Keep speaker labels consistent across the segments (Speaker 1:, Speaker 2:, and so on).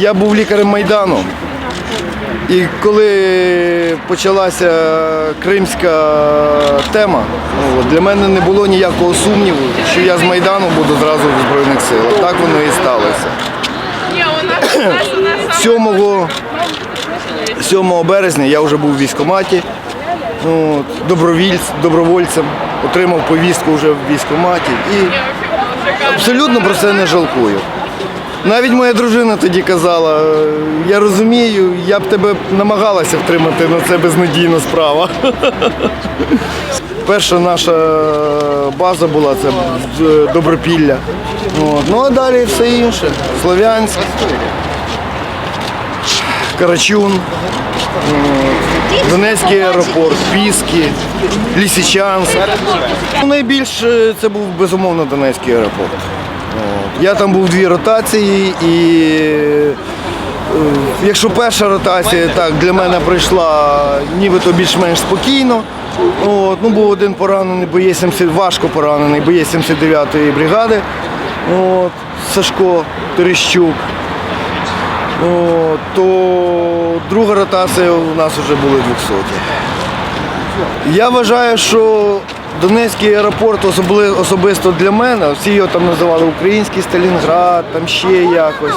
Speaker 1: Я був лікарем Майдану. І коли почалася кримська тема, ну, для мене не було ніякого сумніву, що я з Майдану буду зразу в Збройних силах. Так воно і сталося. 7, 7 березня я вже був в військкоматі, добровольцем, отримав повістку вже в військкоматі і абсолютно про це не жалкую. Навіть моя дружина тоді казала, «Е, я розумію, я б тебе намагалася втримати, але це безнадійна справа. Перша наша база була це е, Добропілля. Ну а далі все інше. Слов'янськ, Карачун, Донецький аеропорт, Піски, Лісичанськ. Ну, Найбільше це був безумовно Донецький аеропорт. Я там був дві ротації і е, якщо перша ротація так для мене пройшла нібито більш-менш спокійно. От, ну, був один поранений, боєць 70, важко поранений, боєць 79-ї бригади. От, Сашко Терещук. От, то друга ротація у нас вже були 200. Я вважаю, що Донецький аеропорт особисто для мене, всі його там називали український Сталінград, там ще якось.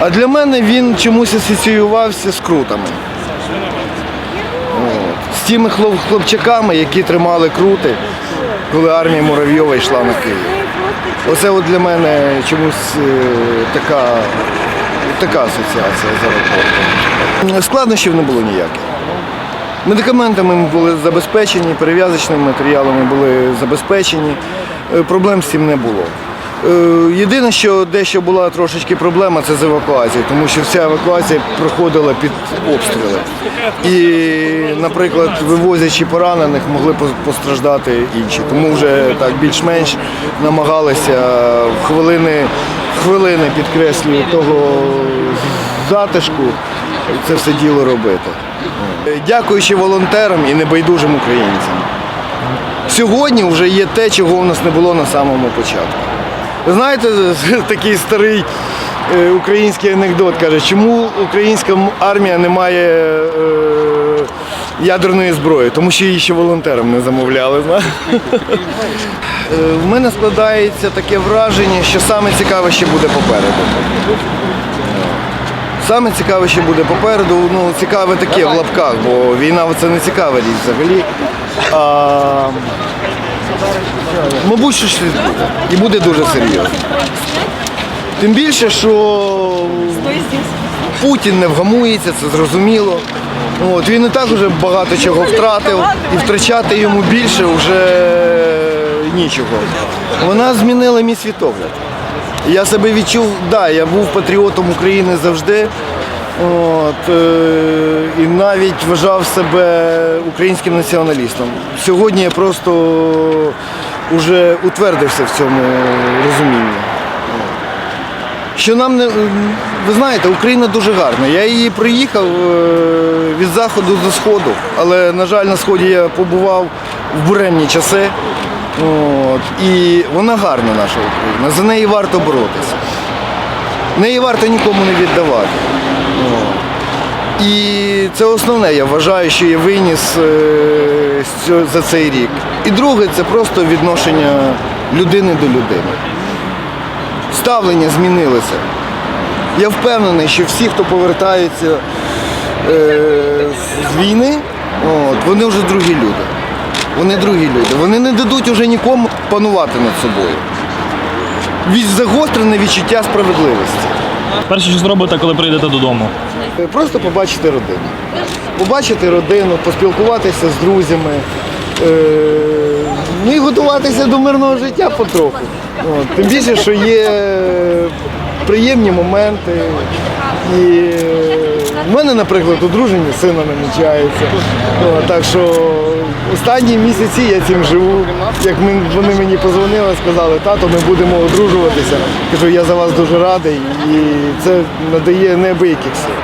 Speaker 1: А для мене він чомусь асоціювався з крутами. От. З тими хлоп- хлопчаками, які тримали крути, коли армія Муравйова йшла на Київ. Оце от для мене чомусь е, така, така асоціація з аеропортом. Складнощів не було ніяких. Медикаментами ми були забезпечені, перев'язочними матеріалами були забезпечені. Е, Проблем з цим не було. Е, Єдине, що дещо була трошечки проблема, це з евакуацією, тому що вся евакуація проходила під обстріли. І, наприклад, вивозячи поранених, могли постраждати інші. Тому вже так більш-менш намагалися в хвилини, в хвилини підкреслюю, того затишку це все діло робити. Дякуючи волонтерам і небайдужим українцям. Сьогодні вже є те, чого в нас не було на самому початку. Знаєте, такий старий е, український анекдот каже, чому українська армія не має е, ядерної зброї, тому що її ще волонтерам не замовляли. Е, В мене складається таке враження, що саме цікаве ще буде попереду. Саме цікаве ще буде попереду. Ну, цікаве таке в лапках, бо війна це не цікава річ взагалі. А, мабуть, що щось буде. І буде дуже серйозно. Тим більше, що Путін не вгамується, це зрозуміло. От, він і так вже багато чого втратив, і втрачати йому більше вже нічого. Вона змінила мій світогляд. Я себе відчув, да, я був патріотом України завжди. От, е, і навіть вважав себе українським націоналістом. Сьогодні я просто вже утвердився в цьому розумінні. Що нам не ви знаєте, Україна дуже гарна. Я її приїхав е, від заходу до сходу, але на жаль, на сході я побував в буремні часи. І вона гарна, наша Україна. За неї варто боротися. Неї варто нікому не віддавати. І це основне, я вважаю, що я виніс е, за цей рік. І друге, це просто відношення людини до людини ставлення змінилося. Я впевнений, що всі, хто повертаються е, з війни, вони вже другі люди. Вони другі люди. Вони не дадуть уже нікому панувати над собою. Від загострене відчуття справедливості.
Speaker 2: Перше, що зробите, коли прийдете додому?
Speaker 1: Е, Просто побачити родину. Побачити родину, поспілкуватися з друзями. Е, ну і готуватися до мирного життя потроху. От, тим більше, що є приємні моменти. І е, в мене, наприклад, одруження сина намічається. От, так що останні місяці я цим живу. Як ми вони мені позвонили, сказали, тато, ми будемо одружуватися. Кажу, я за вас дуже радий і це надає неабияких сил.